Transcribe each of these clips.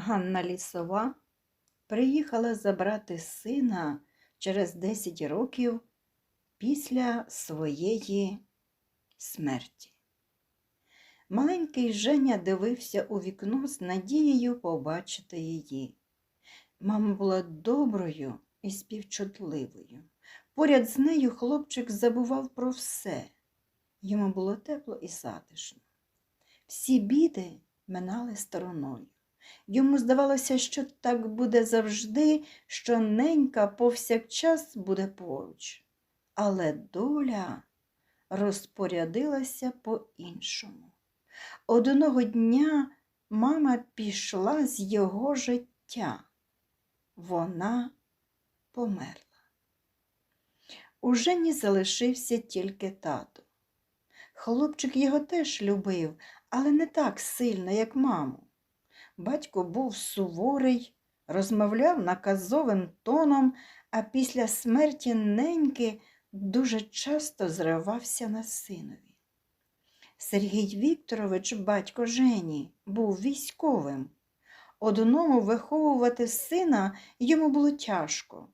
Ганна Лісова приїхала забрати сина через 10 років після своєї смерті. Маленький Женя дивився у вікно з надією побачити її. Мама була доброю і співчутливою. Поряд з нею хлопчик забував про все. Йому було тепло і затишно. Всі біди минали стороною. Йому здавалося, що так буде завжди, що ненька повсякчас буде поруч. Але доля розпорядилася по-іншому. Одного дня мама пішла з його життя. Вона померла. У Жені залишився тільки тато. Хлопчик його теж любив, але не так сильно, як маму. Батько був суворий, розмовляв наказовим тоном, а після смерті неньки дуже часто зривався на синові. Сергій Вікторович, батько Жені, був військовим. Одному виховувати сина йому було тяжко,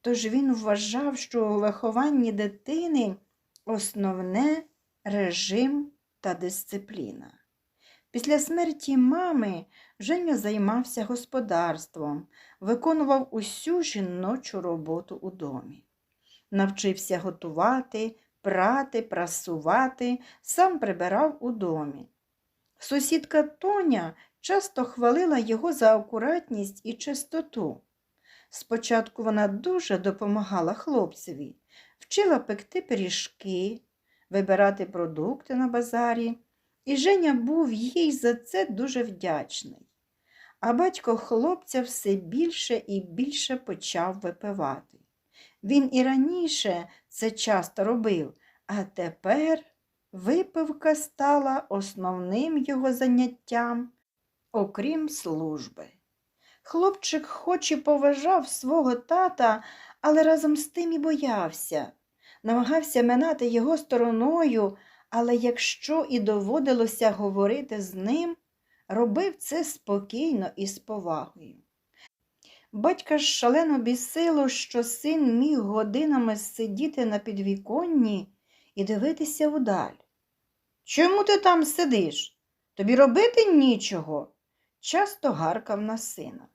тож він вважав, що у вихованні дитини основне режим та дисципліна. Після смерті мами Женя займався господарством, виконував усю жіночу роботу у домі. Навчився готувати, прати, прасувати, сам прибирав у домі. Сусідка Тоня часто хвалила його за акуратність і чистоту. Спочатку вона дуже допомагала хлопцеві, вчила пекти пиріжки, вибирати продукти на базарі, і Женя був їй за це дуже вдячний. А батько хлопця все більше і більше почав випивати. Він і раніше це часто робив, а тепер випивка стала основним його заняттям, окрім служби. Хлопчик хоч і поважав свого тата, але разом з тим і боявся, намагався минати його стороною, але якщо і доводилося говорити з ним, робив це спокійно і з повагою. Батька ж шалено бісило, що син міг годинами сидіти на підвіконні і дивитися вдаль. Чому ти там сидиш? Тобі робити нічого? часто гаркав на сина.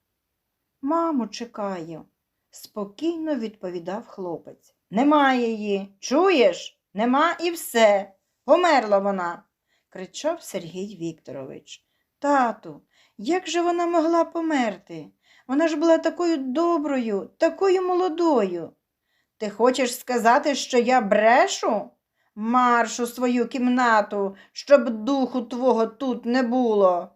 Маму, чекаю, спокійно відповідав хлопець. Немає її. Чуєш? Нема і все. Померла вона, кричав Сергій Вікторович. Тату, як же вона могла померти? Вона ж була такою доброю, такою молодою. Ти хочеш сказати, що я брешу? Марш у свою кімнату, щоб духу твого тут не було.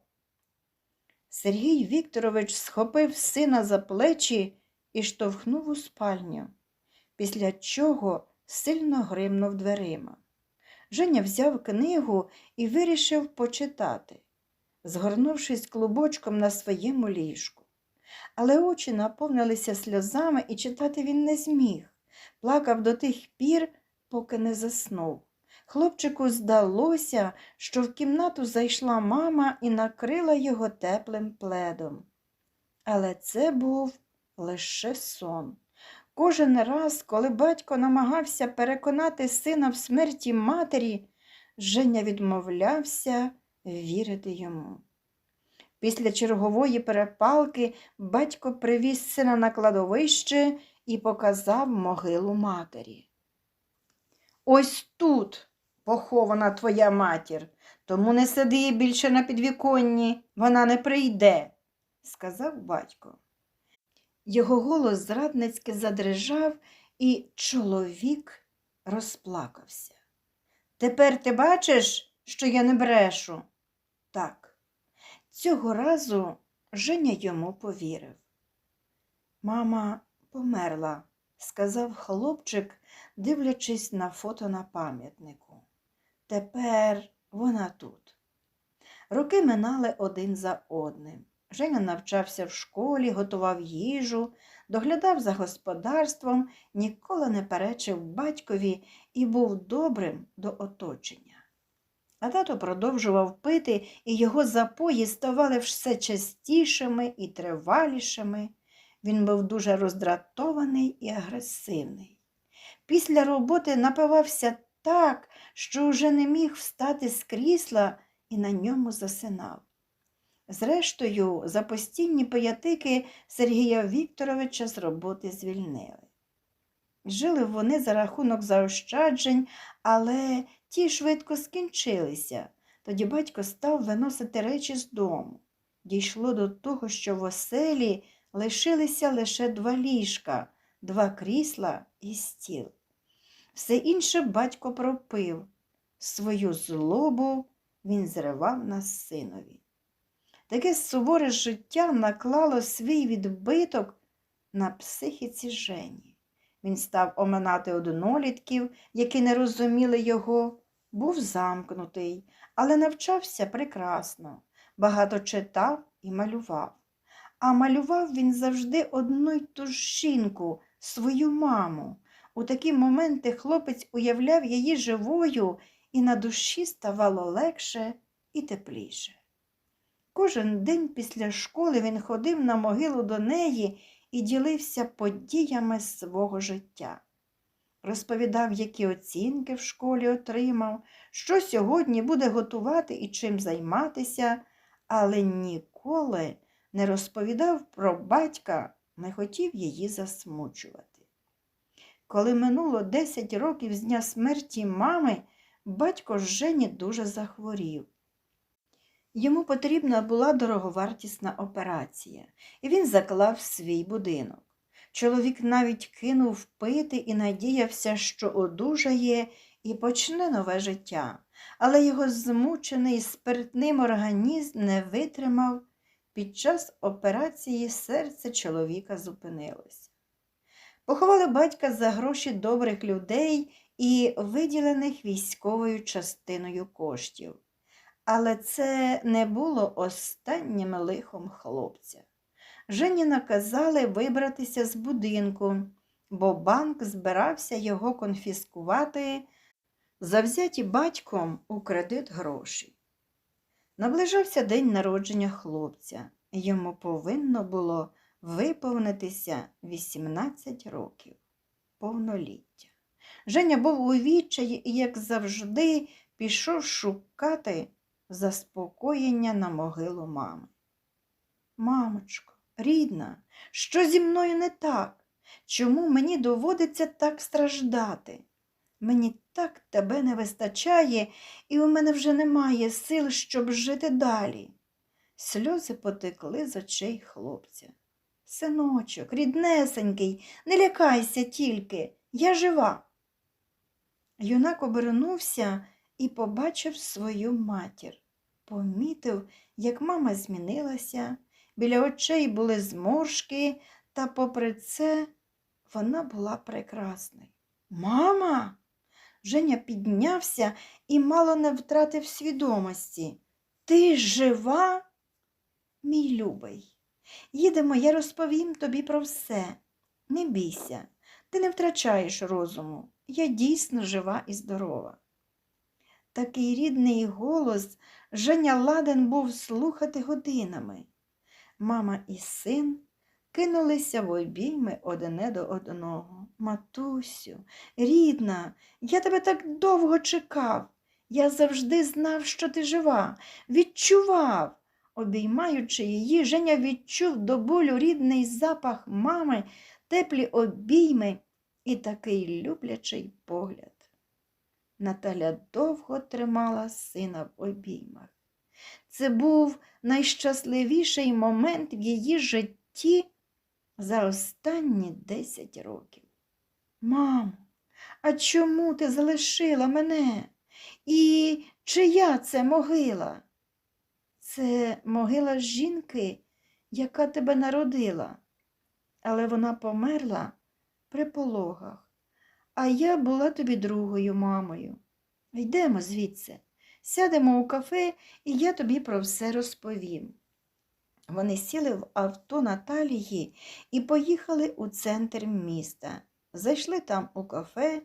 Сергій Вікторович схопив сина за плечі і штовхнув у спальню, після чого сильно гримнув дверима. Женя взяв книгу і вирішив почитати, згорнувшись клубочком на своєму ліжку. Але очі наповнилися сльозами, і читати він не зміг. Плакав до тих пір, поки не заснув. Хлопчику здалося, що в кімнату зайшла мама і накрила його теплим пледом. Але це був лише сон. Кожен раз, коли батько намагався переконати сина в смерті матері, Женя відмовлявся вірити йому. Після чергової перепалки батько привіз сина на кладовище і показав могилу матері. Ось тут похована твоя матір, тому не сиди більше на підвіконні, вона не прийде, сказав батько. Його голос зрадницьки задрижав, і чоловік розплакався. Тепер ти бачиш, що я не брешу? Так. Цього разу Женя йому повірив. Мама померла, сказав хлопчик, дивлячись на фото на пам'ятнику. Тепер вона тут. Роки минали один за одним. Женя навчався в школі, готував їжу, доглядав за господарством, ніколи не перечив батькові і був добрим до оточення. А тато продовжував пити, і його запої ставали все частішими і тривалішими. Він був дуже роздратований і агресивний. Після роботи напивався так, що вже не міг встати з крісла і на ньому засинав. Зрештою, за постійні пиятики Сергія Вікторовича з роботи звільнили. Жили вони за рахунок заощаджень, але ті швидко скінчилися. Тоді батько став виносити речі з дому. Дійшло до того, що в оселі лишилися лише два ліжка, два крісла і стіл. Все інше батько пропив. Свою злобу він зривав на синові. Таке суворе життя наклало свій відбиток на психіці Жені. Він став оминати однолітків, які не розуміли його, був замкнутий, але навчався прекрасно, багато читав і малював. А малював він завжди одну й ту ж жінку, свою маму. У такі моменти хлопець уявляв її живою, і на душі ставало легше і тепліше. Кожен день після школи він ходив на могилу до неї і ділився подіями свого життя. Розповідав, які оцінки в школі отримав, що сьогодні буде готувати і чим займатися, але ніколи не розповідав про батька, не хотів її засмучувати. Коли минуло 10 років з дня смерті мами, батько Жені дуже захворів. Йому потрібна була дороговартісна операція, і він заклав свій будинок. Чоловік навіть кинув пити і надіявся, що одужає і почне нове життя, але його змучений спиртним організм не витримав. Під час операції серце чоловіка зупинилося. Поховали батька за гроші добрих людей і виділених військовою частиною коштів. Але це не було останнім лихом хлопця. Жені наказали вибратися з будинку, бо банк збирався його конфіскувати, завзяті батьком у кредит гроші. Наближався день народження хлопця. Йому повинно було виповнитися 18 років, повноліття. Женя був у відчаї і, як завжди, пішов шукати заспокоєння на могилу мами. Мамочко, рідна, що зі мною не так? Чому мені доводиться так страждати? Мені так тебе не вистачає, і у мене вже немає сил, щоб жити далі. Сльози потекли з очей хлопця. Синочок, ріднесенький, не лякайся тільки, я жива. Юнак обернувся і побачив свою матір. Помітив, як мама змінилася, біля очей були зморшки, та, попри це, вона була прекрасною. Мама. Женя піднявся і мало не втратив свідомості. Ти жива? Мій любий. Їдемо, я розповім тобі про все. Не бійся, ти не втрачаєш розуму. Я дійсно жива і здорова. Такий рідний голос Женя ладен був слухати годинами. Мама і син кинулися в обійми одне до одного. Матусю, рідна, я тебе так довго чекав. Я завжди знав, що ти жива, відчував. Обіймаючи її, Женя відчув до болю рідний запах мами, теплі обійми і такий люблячий погляд. Наталя довго тримала сина в обіймах. Це був найщасливіший момент в її житті за останні десять років. Мамо, а чому ти залишила мене? І чия це могила? Це могила жінки, яка тебе народила, але вона померла при пологах, а я була тобі другою мамою. Йдемо звідси, сядемо у кафе, і я тобі про все розповім. Вони сіли в авто Наталії і поїхали у центр міста. Зайшли там у кафе,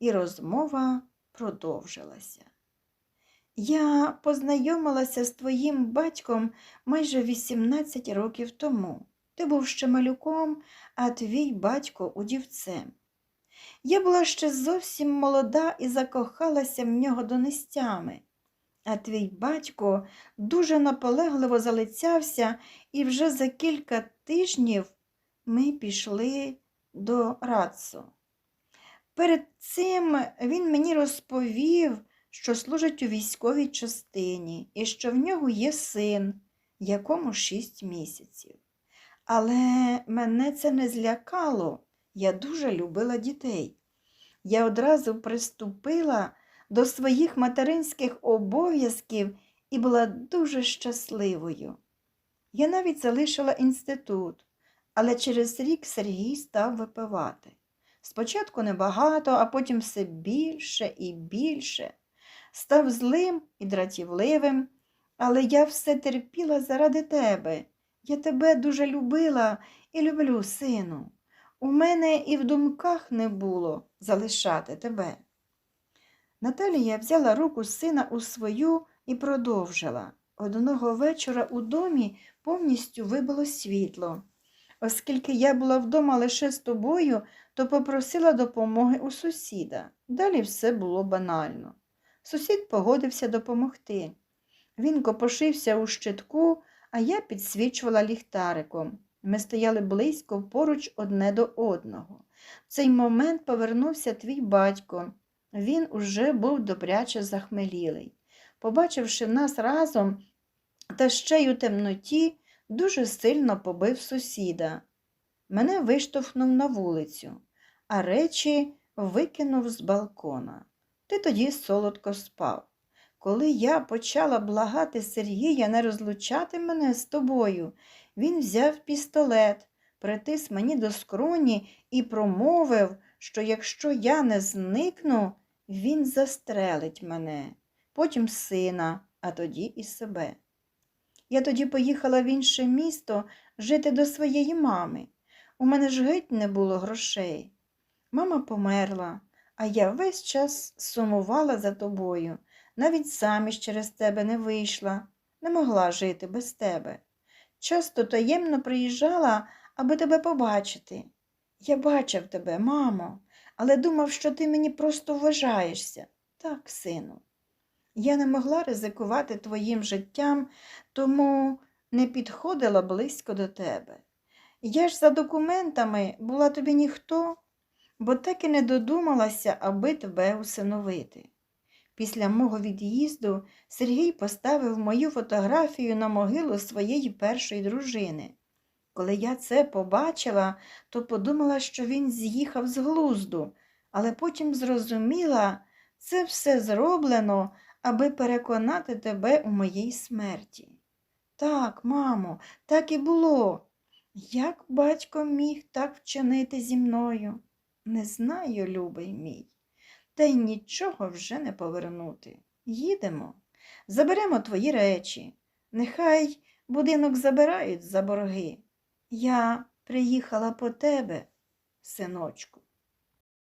і розмова продовжилася. Я познайомилася з твоїм батьком майже 18 років тому. Ти був ще малюком, а твій батько удівцем. Я була ще зовсім молода і закохалася в нього донестями, а твій батько дуже наполегливо залицявся, і вже за кілька тижнів ми пішли до Рацу. Перед цим він мені розповів, що служить у військовій частині і що в нього є син, якому шість місяців. Але мене це не злякало. Я дуже любила дітей. Я одразу приступила до своїх материнських обов'язків і була дуже щасливою. Я навіть залишила інститут, але через рік Сергій став випивати. Спочатку небагато, а потім все більше і більше. Став злим і дратівливим, але я все терпіла заради тебе. Я тебе дуже любила і люблю, сину. У мене і в думках не було залишати тебе. Наталія взяла руку сина у свою і продовжила. Одного вечора у домі повністю вибило світло. Оскільки я була вдома лише з тобою, то попросила допомоги у сусіда. Далі все було банально. Сусід погодився допомогти. Він копошився у щитку, а я підсвічувала ліхтариком. Ми стояли близько поруч одне до одного. В цей момент повернувся твій батько. Він уже був добряче захмелілий. Побачивши нас разом та ще й у темноті, дуже сильно побив сусіда. Мене виштовхнув на вулицю, а речі викинув з балкона. Ти тоді солодко спав. Коли я почала благати Сергія не розлучати мене з тобою, він взяв пістолет, притис мені до скроні і промовив, що якщо я не зникну, він застрелить мене, потім сина, а тоді і себе. Я тоді поїхала в інше місто жити до своєї мами. У мене ж геть не було грошей. Мама померла, а я весь час сумувала за тобою, навіть заміж через тебе не вийшла, не могла жити без тебе. Часто таємно приїжджала, аби тебе побачити. Я бачив тебе, мамо, але думав, що ти мені просто вважаєшся. Так, сину. Я не могла ризикувати твоїм життям, тому не підходила близько до тебе. Я ж за документами була тобі ніхто, бо так і не додумалася, аби тебе усиновити. Після мого від'їзду Сергій поставив мою фотографію на могилу своєї першої дружини. Коли я це побачила, то подумала, що він з'їхав з глузду, але потім зрозуміла, це все зроблено, аби переконати тебе у моїй смерті. Так, мамо, так і було. Як батько міг так вчинити зі мною? Не знаю, любий мій, та й нічого вже не повернути. Їдемо, заберемо твої речі. Нехай будинок забирають за борги. Я приїхала по тебе, синочку.